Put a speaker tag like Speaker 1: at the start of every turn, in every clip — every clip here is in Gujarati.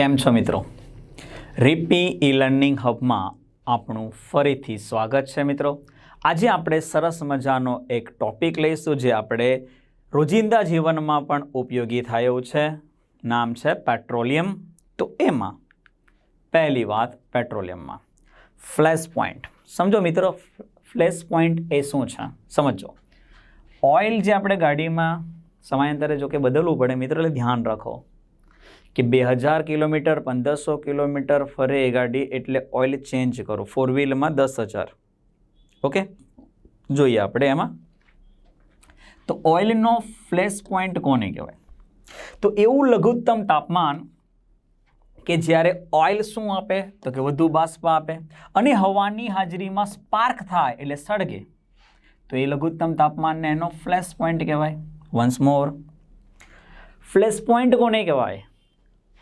Speaker 1: કેમ છો મિત્રો? રીપી ઈ લર્નિંગ હબમાં આપણું ફરીથી સ્વાગત છે મિત્રો. આજે આપણે સરસ મજાનો એક ટોપિક લઈશું જે આપણે રોજિંદા જીવનમાં પણ ઉપયોગી થાય છે. નામ છે પેટ્રોલિયમ તો એમાં પહેલી વાત પેટ્રોલિયમમાં ફ્લેશ પોઈન્ટ સમજો મિત્રો ફ્લેશ પોઈન્ટ એ શું છે? સમજો. ઓઇલ જે આપણે ગાડીમાં સમયાંતરે જો કે બદલવું પડે મિત્રો એટલે ધ્યાન રાખો. કે બે હજાર કિલોમીટર, પંદરસો કિલોમીટર ફરે એ ગાડી એટલે ઓઇલ ચેન્જ કરો. ફોર વ્હીલમાં દસ હજાર. ઓકે જોઈએ આપણે એમાં. તો ઓઇલનો ફ્લેશ પોઈન્ટ કોને કહેવાય? તો એવું લઘુત્તમ તાપમાન કે જ્યારે ઓઇલ શું આપે? તો કે વધુ બાષ્પ આપે. અને હવાની હાજરીમાં સ્પાર્ક થાય એટલે સળગે. તો એ લઘુત્તમ તાપમાનને એનો ફ્લેશ પોઈન્ટ કહેવાય. વન્સ મોર ફ્લેશ પોઈન્ટ કોને કહેવાય?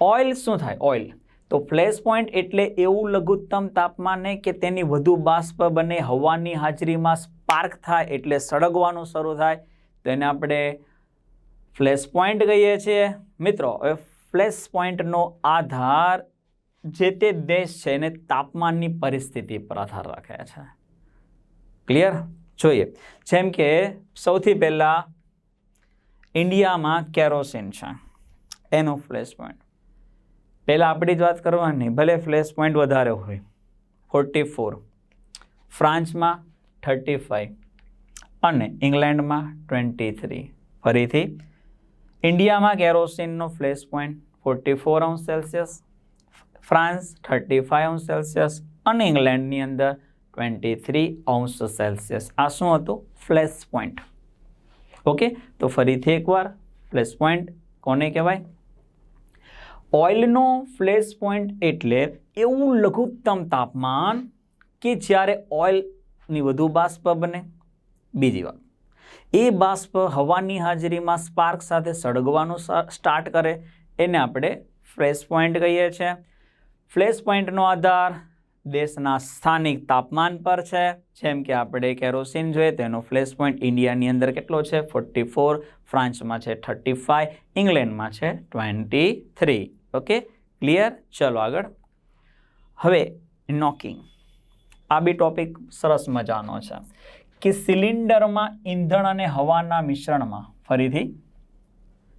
Speaker 1: ઓઇલ શું થાય? ઓઇલ તો ફ્લેશ પોઈન્ટ એટલે એવું લઘુત્તમ તાપમાને કે તેની વધુ બાષ્પ બને, હવાની હાજરીમાં સ્પાર્ક થાય એટલે સળગવાનું શરૂ થાય. તેને આપણે ફ્લેશ પોઈન્ટ કહીએ છીએ. મિત્રો, હવે ફ્લેશ પોઈન્ટનો આધાર જે તે દેશ છે એને તાપમાનની પરિસ્થિતિ પર આધાર રાખે છે. ક્લિયર જોઈએ. જેમ કે સૌથી પહેલાં ઇન્ડિયામાં કેરોસીન છે. એનો ફ્લેશ પોઈન્ટ પહેલાં આપણી જ વાત કરવાની, ભલે ફ્લેશ પોઈન્ટ વધારે હોય ફોર્ટી ફોર ફ્રાન્સમાં થર્ટી ફાઇવ અને ઇંગ્લેન્ડમાં ટ્વેન્ટી થ્રી ફરીથી, ઇન્ડિયામાં કેરોસીનનો ફ્લેશ પોઈન્ટ ફોર્ટી ફોર અંશ સેલ્સિયસ, ફ્રાન્સ થર્ટી ફાઇવ અંશ સેલ્સિયસ, અને ઇંગ્લેન્ડની અંદર ટ્વેન્ટી થ્રી અંશ સેલ્સિયસ. આ શું હતું? Flash point okay? તો ફરીથી એકવાર ફ્લેશ પોઈન્ટ કોને કહેવાય? ઓઇલનો ફ્લેશ પોઈન્ટ એટલે એવું લઘુત્તમ તાપમાન કે જ્યારે ઓઇલની વધુ બાષ્પ બને. બીજી વાત, એ બાષ્પ હવાની હાજરીમાં સ્પાર્ક સાથે સળગવાનું સ્ટાર્ટ કરે. એને આપણે ફ્લેશ પોઈન્ટ કહીએ છીએ. ફ્લેશ પોઈન્ટનો આધાર દેશના સ્થાનિક તાપમાન પર છે. જેમ કે આપણે કેરોસીન જોઈએ, તેનો ફ્લેશ પોઈન્ટ ઇન્ડિયાની અંદર કેટલો છે? ફોર્ટી ફોર, ફ્રાન્સમાં છે થર્ટી ફાઇવ ઇંગ્લેન્ડમાં છે ટ્વેન્ટી થ્રી. ઓકે ક્લિયર ચલો આગળ. હવે નોકિંગ આ બી ટોપિક સરસ મજાનો છે. કે સિલિન્ડરમાં ઈંધણ અને હવાના મિશ્રણમાં, ફરીથી.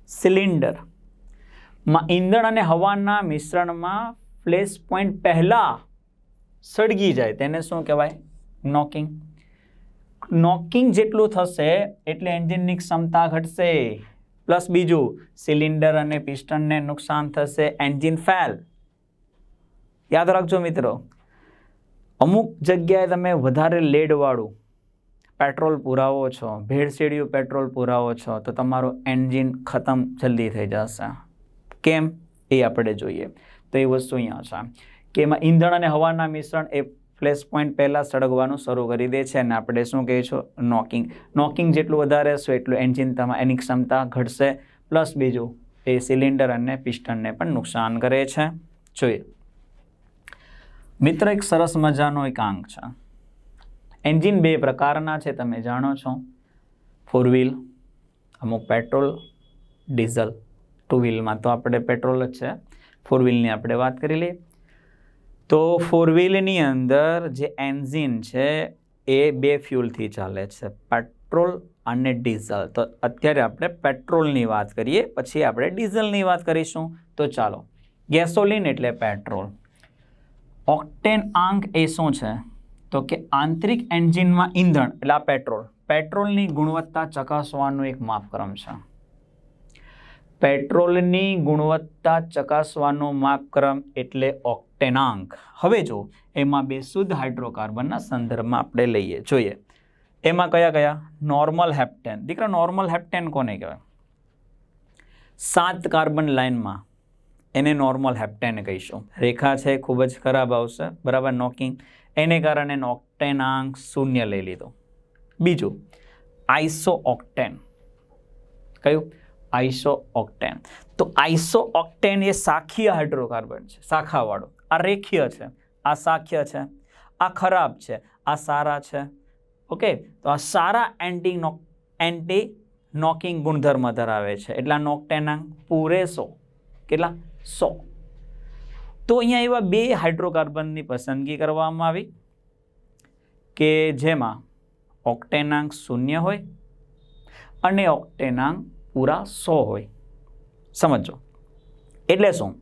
Speaker 1: સિલિન્ડરમાં ઈંધણ અને હવાના મિશ્રણમાં ફ્લેશ પોઈન્ટ પહેલાં સળગી જાય. તેને શું કહેવાય? નોકિંગ નોકિંગ જેટલું થશે, એટલે એન્જિનની ક્ષમતા ઘટશે. પ્લસ બીજું, સિલિન્ડર અને પિસ્ટનને નુકસાન થશે એન્જિન ફેલ. યાદ રાખજો મિત્રો, અમુક જગ્યાએ તમે વધારે લેડવાળું પેટ્રોલ પુરાવો છો, ભેળસેડિયું પેટ્રોલ પુરાવો છો, તો તમારું એન્જિન ખતમ જલ્દી થઈ જશે. કેમ? એ આપણે જોઈએ. તો એ વસ્તુ અહીંયા છે. કે એમાં ઈંધણ અને હવાના મિશ્રણ એ ફ્લેશ પોઈન્ટ પહેલાં સળગવાનું શરૂ કરી દે છે અને આપણે શું કહીશું નોકિંગ નોકિંગ જેટલું વધારે હશે એટલું એન્જિન તમારે એની ક્ષમતા ઘટશે પ્લસ બીજું એ સિલિન્ડર અને પિસ્ટનને પણ નુકસાન કરે છે. જોઈએ. મિત્ર, એક સરસ મજાનો એક આંક છે. એન્જિન બે પ્રકારના છે, તમે જાણો છો. ફોર વ્હીલ અમુક પેટ્રોલ ડીઝલ ટુ વ્હીલમાં તો આપણે પેટ્રોલ જ છે. ફોર વ્હીલની આપણે વાત કરી લઈએ. તો ફોર વ્હીલની અંદર જે એન્જિન છે, એ બે ફ્યુલથી ચાલે છે, પેટ્રોલ અને ડીઝલ. તો અત્યારે આપણે પેટ્રોલની વાત કરીએ, પછી આપણે ડીઝલની વાત કરીશું. તો ચાલો, ગેસોલિન એટલે પેટ્રોલ. ઓક્ટેન આંક એ શું છે? તો કે આંતરિક એન્જિનમાં ઈંધણ, એટલે આ પેટ્રોલ. પેટ્રોલની ગુણવત્તા ચકાસવાનું એક માપક્રમ છે. પેટ્રોલની ગુણવત્તા ચકાસવાનો માપક્રમ એટલે ઓક્ટેનાંક હવે જો એમાં બે શુદ્ધ હાઇડ્રોકાર્બનના સંદર્ભમાં આપણે લઈએ, જોઈએ. એમાં કયા કયા? Normal heptane. દીકરા, નોર્મલ હેપ્ટેન કોને કહેવાય? સાત કાર્બન લાઇનમાં એને નોર્મલ હેપ્ટેન કહીશું. રેખા છે, ખૂબ જ ખરાબ આવશે. બરાબર, નોકિંગ. એને કારણે ઓક્ટેનાંક શૂન્ય લઈ લીધો. બીજું આઈસો ઓક્ટેન કયું? આઈસો ઓક્ટેન તો આઈસો ઓક્ટેન એ શાખીય હાઇડ્રોકાર્બન છે, શાખાવાળો. આ રેખીય છે, આ શાખ્ય છે, આ ખરાબ છે, આ સારા છે. ઓકે તો આ સારા એન્ટી નો એન્ટી નોકિંગ ગુણધર્મ ધરાવે છે. એટલા નોક્ટેનાંક પૂરે પૂરેસો. કેટલા? સો. તો અહીંયા એવા બે હાઇડ્રોકાર્બનની પસંદગી કરવામાં આવી કે જેમાં ઓક્ટેનાંક શૂન્ય હોય અને ઓક્ટેનાંક પૂરા સો હોય. સમજો એટલે શું?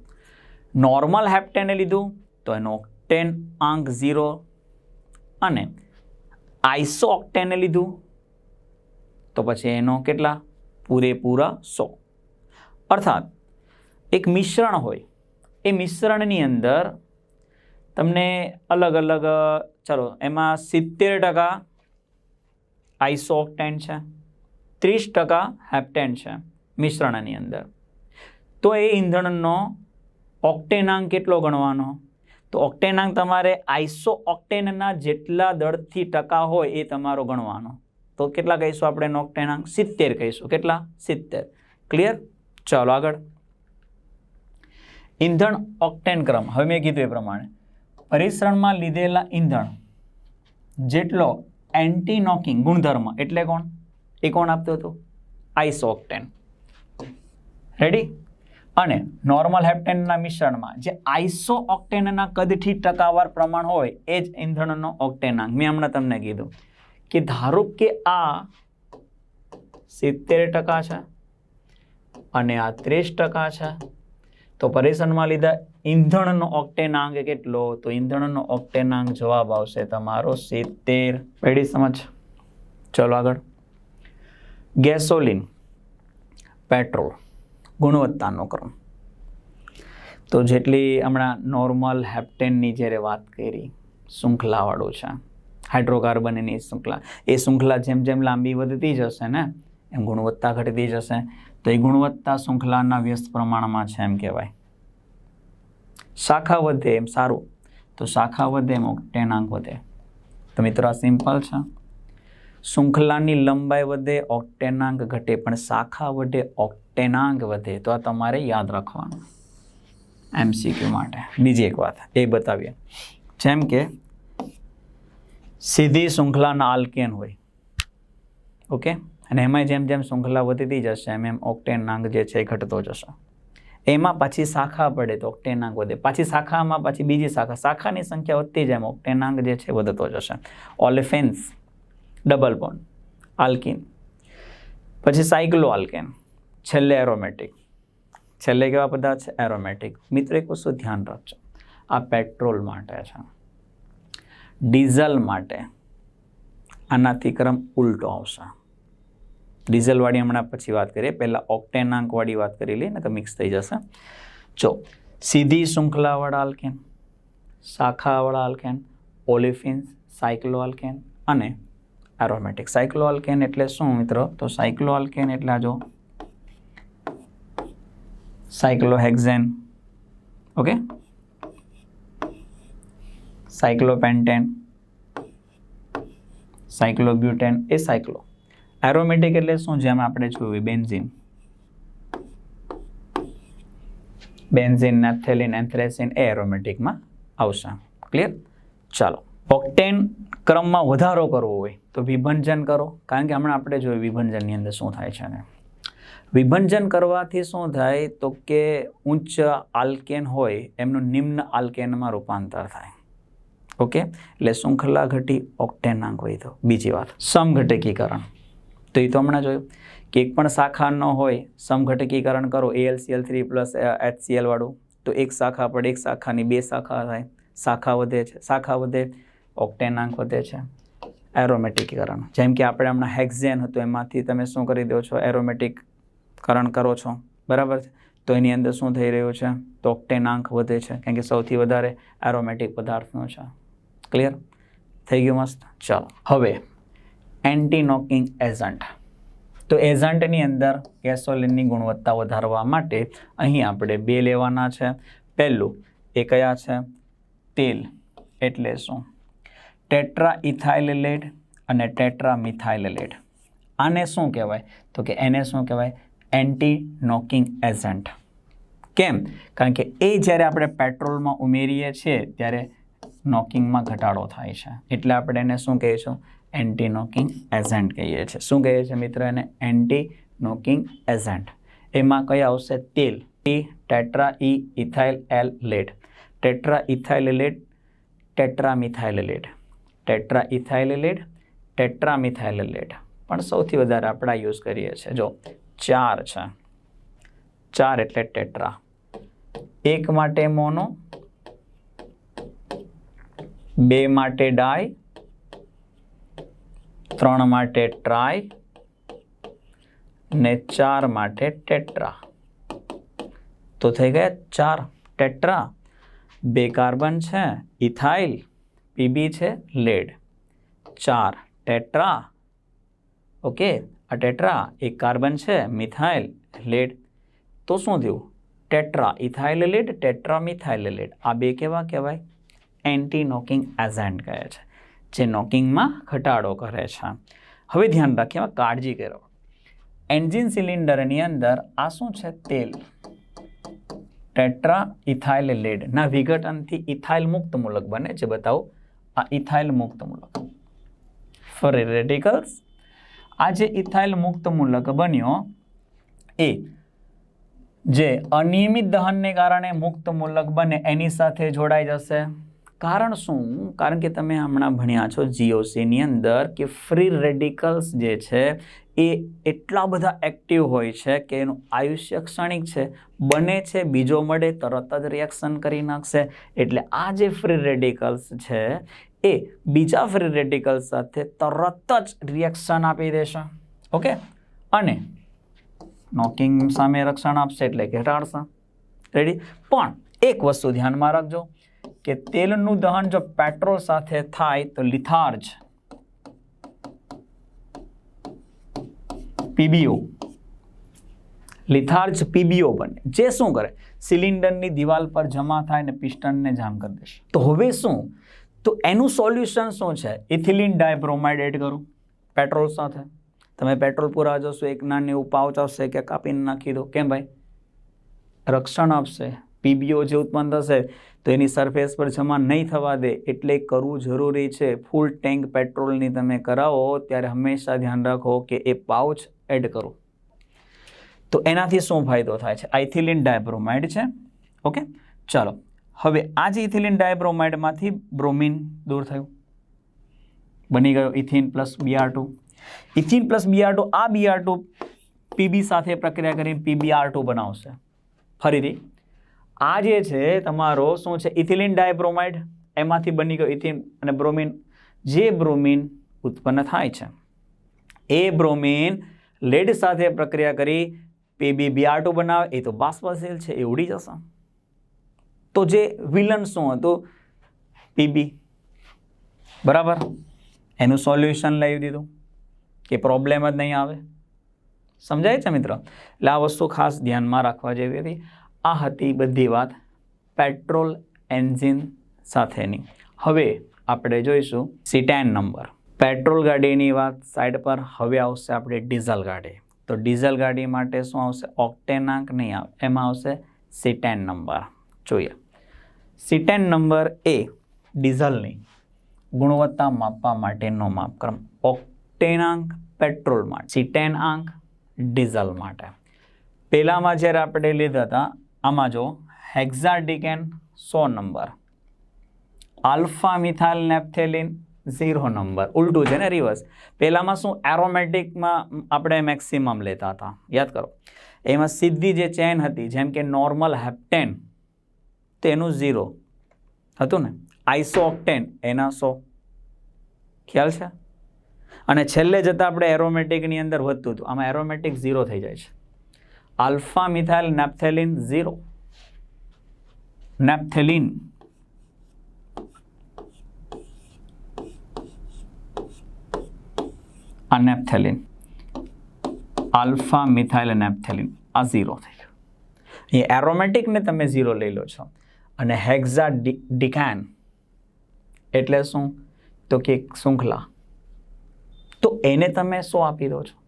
Speaker 1: નોર્મલ હેપ્ટેને લીધું, તો એનો ઓક્ટેન આંક ઝીરો અને આઈસો ઓક્ટેને લીધું, તો પછી એનો કેટલા? પૂરેપૂરા સો. અર્થાત, એક મિશ્રણ હોય, એ મિશ્રણની અંદર તમને અલગ અલગ, ચલો, એમાં સિત્તેર ટકા આઈસો ઓક્ટેન છે, ત્રીસ ટકા હેપ્ટેન છે મિશ્રણની અંદર. તો એ ઈંધણનો ઓક્ટેનાંક કેટલો ગણવાનો? તો ઓક્ટેનાંક તમારે આઈસો ઓક્ટેનના જેટલા દળથી ટકા હોય એ તમારો ગણવાનો. તો કેટલા કહીશું આપણે ઓક્ટેનાંક? સિત્તેર કહીશું. કેટલા? સિત્તેર. ક્લિયર ચાલો આગળ. ઈંધણ ઓક્ટેન ક્રમ. હવે મેં કીધું એ પ્રમાણે. પરિશ્રણમાં લીધેલા ઈંધણ જેટલો એન્ટી નોકિંગ ગુણધર્મ એટલે કોણ? એ કોણ આપતો હતો? આઈસો ઓક્ટેન રેડી અને નોર્મલ હેપ્ટેનના મિશ્રણમાં જે આઈસો ઓક્ટેનના કદથી ટકાવાર પ્રમાણ હોય, એ જ ઈંધણનો ઓક્ટેનાંક મેં હમણાં તમને કીધું કે ધારો કે આ સિત્તેર ટકા છે અને આ ત્રીસ ટકા છે, તો પરેશનમાં લીધા ઈંધણનો ઓક્ટેનાંક કેટલો? તો ઈંધણનો ઓક્ટેનાંક જવાબ આવશે તમારો સિત્તેર. પેઢી સમજ? ચલો આગળ. ગેસોલિન પેટ્રોલ ગુણવત્તાનો ક્રમ. તો જેટલી હમણાં નોર્મલ હેપ્ટેનની જ્યારે વાત કરી, શૃંખલાવાળું છે હાઇડ્રોકાર્બનની શૃંખલા, એ શૃંખલા જેમ જેમ લાંબી વધતી જશે ને, એમ ગુણવત્તા ઘટતી જશે. તો એ ગુણવત્તા શૃંખલાના વ્યસ્ત પ્રમાણમાં છે એમ કહેવાય. શાખા વધે એમ સારું. તો શાખા વધે એમ ઓક્ટેનાંક વધે. તો મિત્રો આ સિમ્પલ છે. શૃંખલાની લંબાઈ વધે, ઓક્ટેનાંક ઘટે, પણ શાખા વધે, ઓક્ટેનાંક વધે. તો આ તમારે યાદ રાખવાનું એમસીક્યુ માટે. બીજી એક વાત, એ બતાવીએ. જેમ કે સીધી શૃંખલાના આલ્કેન હોય, ઓકે? અને એમાં જેમ જેમ શૃંખલા વધતી જશે, એમ એમ ઓક્ટેનાંક જે છે એ ઘટતો જશે. એમાં પાછી શાખા પડે તો ઓક્ટેનાંક વધે. પાછી શાખામાં પાછી બીજી શાખા. શાખાની સંખ્યા વધતી જાય ઓક્ટેનાંક જે છે વધતો જશે. ઓલિફેન્સ ડબલ બોન્ડ આલ્કિન પછી સાયક્લો આલ્કેન છેલ્લે એરોમેટિક છેલ્લે કેવા પદાર્થ છે? એરોમેટિક મિત્રો, એક વસ્તુ ધ્યાન રાખજો. આ પેટ્રોલ માટે છે. ડીઝલ માટે આનાથી ક્રમ ઉલટો આવશે. ડીઝલવાળી હમણાં પછી વાત કરીએ. પહેલાં ઓક્ટેનાંકવાળી વાત કરી લઈએ ને તો મિક્સ થઈ જશે. જો, સીધી શૃંખલાવાળા આલ્કેન શાખાવાળા આલ્કેન ઓલિફિન્સ સાયક્લો આલ્કેન અને એરોમેટિક સાયક્લોઆલ્કેન એટલે શું મિત્રો? તો સાયક્લો આલ્કેન એટલે આ જો સાયક્લોહેક્ઝેન ઓકે સાયક્લોપેન્ટેન સાયક્લોબ્યુટેન એ સાયક્લો એરોમેટિક એટલે શું? જેમ આપણે જોયું બેન્ઝિન બેન્ઝિન નેપ્થેલિન એન્થ્રેસિન એ એરોમેટિકમાં આવશે. ક્લિયર ચાલો. ઓક્ટેન ક્રમમાં વધારો કરવો હોય તો વિભંજન કરો. કારણ કે હમણાં આપણે જોયું વિભંજનની અંદર શું થાય છે ને? વિભંજન કરવાથી શું થાય? તો કે ઉચ્ચ આલ્કેન હોય એમનું નિમ્ન આલ્કેનમાં રૂપાંતર થાય. ઓકે? એટલે શૃંખલા ઘટી ઓક્ટેનાંક તો બીજી વાત, સમઘટકીકરણ. તો એ તો હમણાં જોયું. કે એક પણ શાખા ન હોય, સમઘટકીકરણ કરો. એલસીએલ થ્રી પ્લસ એચસીએલ વાળું. તો એક શાખા પડે એક શાખાની બે શાખા થાય. શાખા વધે છે. શાખા વધે ઓક્ટેનાંક વધે છે. એરોમેટિકીકરણ જેમ કે આપણે હમણાં હેક્ઝેન હતું, એમાંથી તમે શું કરી દો છો? એરોમેટિકકરણ કરો છો. બરાબર તો એની અંદર શું થઈ રહ્યું છે? તો ઓક્ટેનાંક વધે છે. કારણ કે સૌથી વધારે એરોમેટિક પદાર્થનો છે. ક્લિયર થઈ ગયું મસ્ત? ચાલો. હવે એન્ટી નોકિંગ એજન્ટ તો એજન્ટની અંદર ગેસોલિનની ગુણવત્તા વધારવા માટે અહીં આપણે બે લેવાના છે. પહેલું, એ કયા છે? તેલ. એટલે શું? ટેટ્રા ઇથાઇલેટ અને ટેટ્રા મિથાઇલેટ આને શું કહેવાય? તો કે એને શું કહેવાય? Anti knocking agent. કેમ? કારણ કે એ જ્યારે આપણે પેટ્રોલમાં ઉમેરીએ છીએ, ત્યારે નોકિંગમાં ઘટાડો થાય છે. એટલે આપણે એને શું કહીશું? એન્ટી નોકિંગ એજન્ટ કહીએ છીએ. શું કહીએ છીએ મિત્ર એને? Anti knocking agent. એમાં કયા આવશે? તેલ. T tetra E ethyl L lead tetra ethyl lead tetramethyl methyl lead tetra ethyl lead tetra methyl lead પણ સૌથી વધારે આપણે યુઝ કરીએ છીએ. જો, ચાર છે. ચાર એટલે ટેટ્રા. એક માટે મોનો, બે માટે ડાય ત્રણ માટે ટ્રાય ને ચાર માટે ટેટ્રા. તો થઈ ગયા ચાર ટેટ્રા. બે કાર્બન છે, ઇથાઇલ પીબી છે લેડ ચાર, ટેટ્રા. ઓકે આ ટેટ્રા એક કાર્બન છે, મિથાઇલ લેડ તો શું થયું? Tetra, ethyl lead tetra, methyl lead આ બે કેવા કહેવાય? એન્ટી નોકિંગ એઝેન્ટ કહે છે, જે નોકિંગમાં ઘટાડો કરે છે. હવે ધ્યાન રાખીએ, એમાં કાળજી કરો. એન્જિન સિલિન્ડરની અંદર આ શું છે? તેલ. ટેટ્રા, ઇથાઇલ લેડના વિઘટનથી ઇથાઇલ મુક્ત મૂલક બને, જે બતાવો આ ઇથાઇલ મુક્ત મૂલક. ફરી રેડિકલ્સ આ જે ઇથાઇલ મુક્ત મૂલક બન્યો, એ જે અનિયમિત દહનને કારણે મુક્ત મૂલક બને, એની સાથે જોડાઈ જશે. કારણ શું? કારણ કે તમે હમણાં ભણ્યા છો જીઓસીની અંદર કે ફ્રી રેડિકલ્સ જે છે એ એટલા બધા એક્ટિવ હોય છે કે એનું આયુષ્ય ક્ષણિક છે, બને છે, બીજો મળે તરત જ રિએક્શન કરી નાખશે. એટલે આ જે ફ્રી રેડિકલ્સ છે, એ બીજા ફ્રી રેડિકલ્સ સાથે તરત જ રિએક્શન આપી દેશે. ઓકે અને નોકિંગ સામે રક્ષણ આપશે એટલે ઘટાડશે રેડી પણ એક વસ્તુ ધ્યાનમાં રાખજો કે તેલનું દહન જો પેટ્રોલ સાથે થાય તો લિથાર્જ પીબીઓ. લિથાર્જ પીબીઓ બને. જે શું કરે? સિલિન્ડરની દિવાલ પર જમા થાય ને પિસ્ટનને જામ કરી દેશે તો હવે શું? તો એનું સોલ્યુશન શું છે? ઇથિલિન ડાયબ્રોમાઇડ એડ કરું. પેટ્રોલ સાથે. તમે પેટ્રોલ પૂરા જશો, એક નાની એવું પાઉચ આવશે કે કાપીને નાખી દો. કેમ ભાઈ? રક્ષણ આપશે. પીબીઓ જે ઉત્પન્ન થશે, તો એની સરફેસ પર જમા નહીં થવા દે. એટલે કરવું જરૂરી છે. ફૂલ ટેન્ક પેટ્રોલની તમે કરાવો, ત્યારે હંમેશા ધ્યાન રાખો કે એ પાઉચ એડ કરું. તો એનાથી શું ફાયદો થાય છે? આઇથિલિન ઇથિલિન ડાયબ્રોમાઇડ છે. ઓકે ચાલો. હવે આ જે ઇથિલિન ડાયબ્રોમાઇડમાંથી બ્રોમિન દૂર થયું. બની ગયો ethene plus BR two ethene plus BR two આ બીઆર ટુ પીબી સાથે પ્રક્રિયા કરીને પીબીઆર ટુ બનાવશે. ફરીથી, આ જે છે તમારો શું છે? ઇથિલિન ડાયબ્રોમાઇડ એમાંથી બની ગયો ઇથિન અને બ્રોમિન જે બ્રોમિન ઉત્પન્ન થાય છે. એ બ્રોમિન લેડ સાથે પ્રક્રિયા કરી, પીબી બીઆર ટુ બનાવે, એ તો બાષ્પશીલ છે, એ ઉડી જશે. તો જે વિલન શું હતું? પીબી. બરાબર? એનું સોલ્યુશન લઈ દીધું કે પ્રોબ્લેમ જ નહીં આવે. સમજાય છે મિત્ર? એટલે આ વસ્તુ ખાસ ધ્યાનમાં રાખવા જેવી હતી. આ હતી બધી વાત પેટ્રોલ એન્જિન સાથેની. હવે આપણે જોઈશું સીટેન નંબર પેટ્રોલ ગાડીની વાત સાઈડ પર, હવે આવશે આપણે ડીઝલ ગાડી. તો ડીઝલ ગાડી માટે શું આવશે? ઓક્ટેનાંક નહીં આવે, એમાં આવશે સીટેન નંબર જોઈએ. સીટેન નંબર એ ડીઝલની ગુણવત્તા માપવા માટેનો માપક્રમ. ઓક્ટેનાંક પેટ્રોલ માટે સીટેન આંક ડીઝલ માટે. પહેલાંમાં જ્યારે આપણે લીધા હતા, આમાં જો હેક્ઝાડિકેન સો number. Alpha methyl naphthalene zero number. ઉલટું છે ને રિવર્સ પહેલાંમાં શું? એરોમેટિકમાં આપણે મેક્સિમમ લેતા હતા. યાદ કરો. એમાં સીધી જે ચેન હતી, જેમ કે નોર્મલ હેપ્ટેન તેનું ઝીરો હતું ને. આઈસો ઓક્ટેન એના સો. ખ્યાલ છે? અને છેલ્લે જતાં આપણે એરોમેટિકની અંદર વધતું હતું. આમાં એરોમેટિક ઝીરો થઈ જાય છે. Alpha methyl naphthalene zero naphthalene આ આલ્ફા મિથાઇલ નેપ્થેલિન. આ ઝીરો થઈ ગયું. અહીંયા એરોમેટિકને તમે ઝીરો લઈ લો છો. અને હેક્ઝા ડિકેન એટલે શું? તો કે શૃંખલા. તો એને તમે શું આપી દો છો?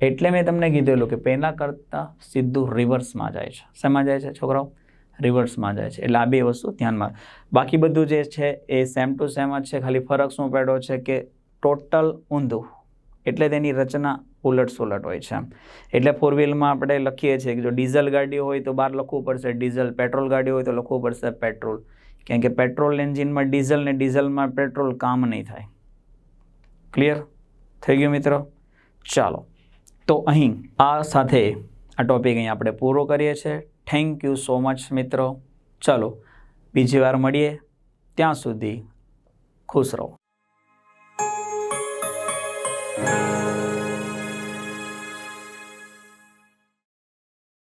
Speaker 1: એટલે મેં તમને કીધેલું કે પહેલાં કરતાં સીધું રિવર્સમાં જાય છે. શેમાં જાય છે છોકરાઓ? રિવર્સમાં જાય છે. એટલે આ બે વસ્તુ ધ્યાનમાં બાકી બધું જે છે એ સેમ ટુ સેમ જ છે. ખાલી ફરક શું પડ્યો છે કે ટોટલ ઊંધું એટલે તેની રચના ઉલટ સુલટ હોય છે. એટલે ફોર વ્હીલમાં આપણે લખીએ છીએ કે જો ડીઝલ ગાડી હોય તો બહાર લખવું પડશે, ડીઝલ પેટ્રોલ ગાડી હોય તો લખવું પડશે પેટ્રોલ. કેમ કે પેટ્રોલ એન્જિનમાં ડીઝલ ને ડીઝલમાં પેટ્રોલ કામ નહીં થાય. ક્લિયર થઈ ગયું મિત્રો? ચાલો. તો અહીં આ સાથે આ ટોપિક અહીં આપણે પૂરો કરીએ છીએ. થેન્ક યુ સો મચ મિત્રો. ચાલો, બીજી વાર મળીએ. ત્યાં સુધી ખુશ રહો.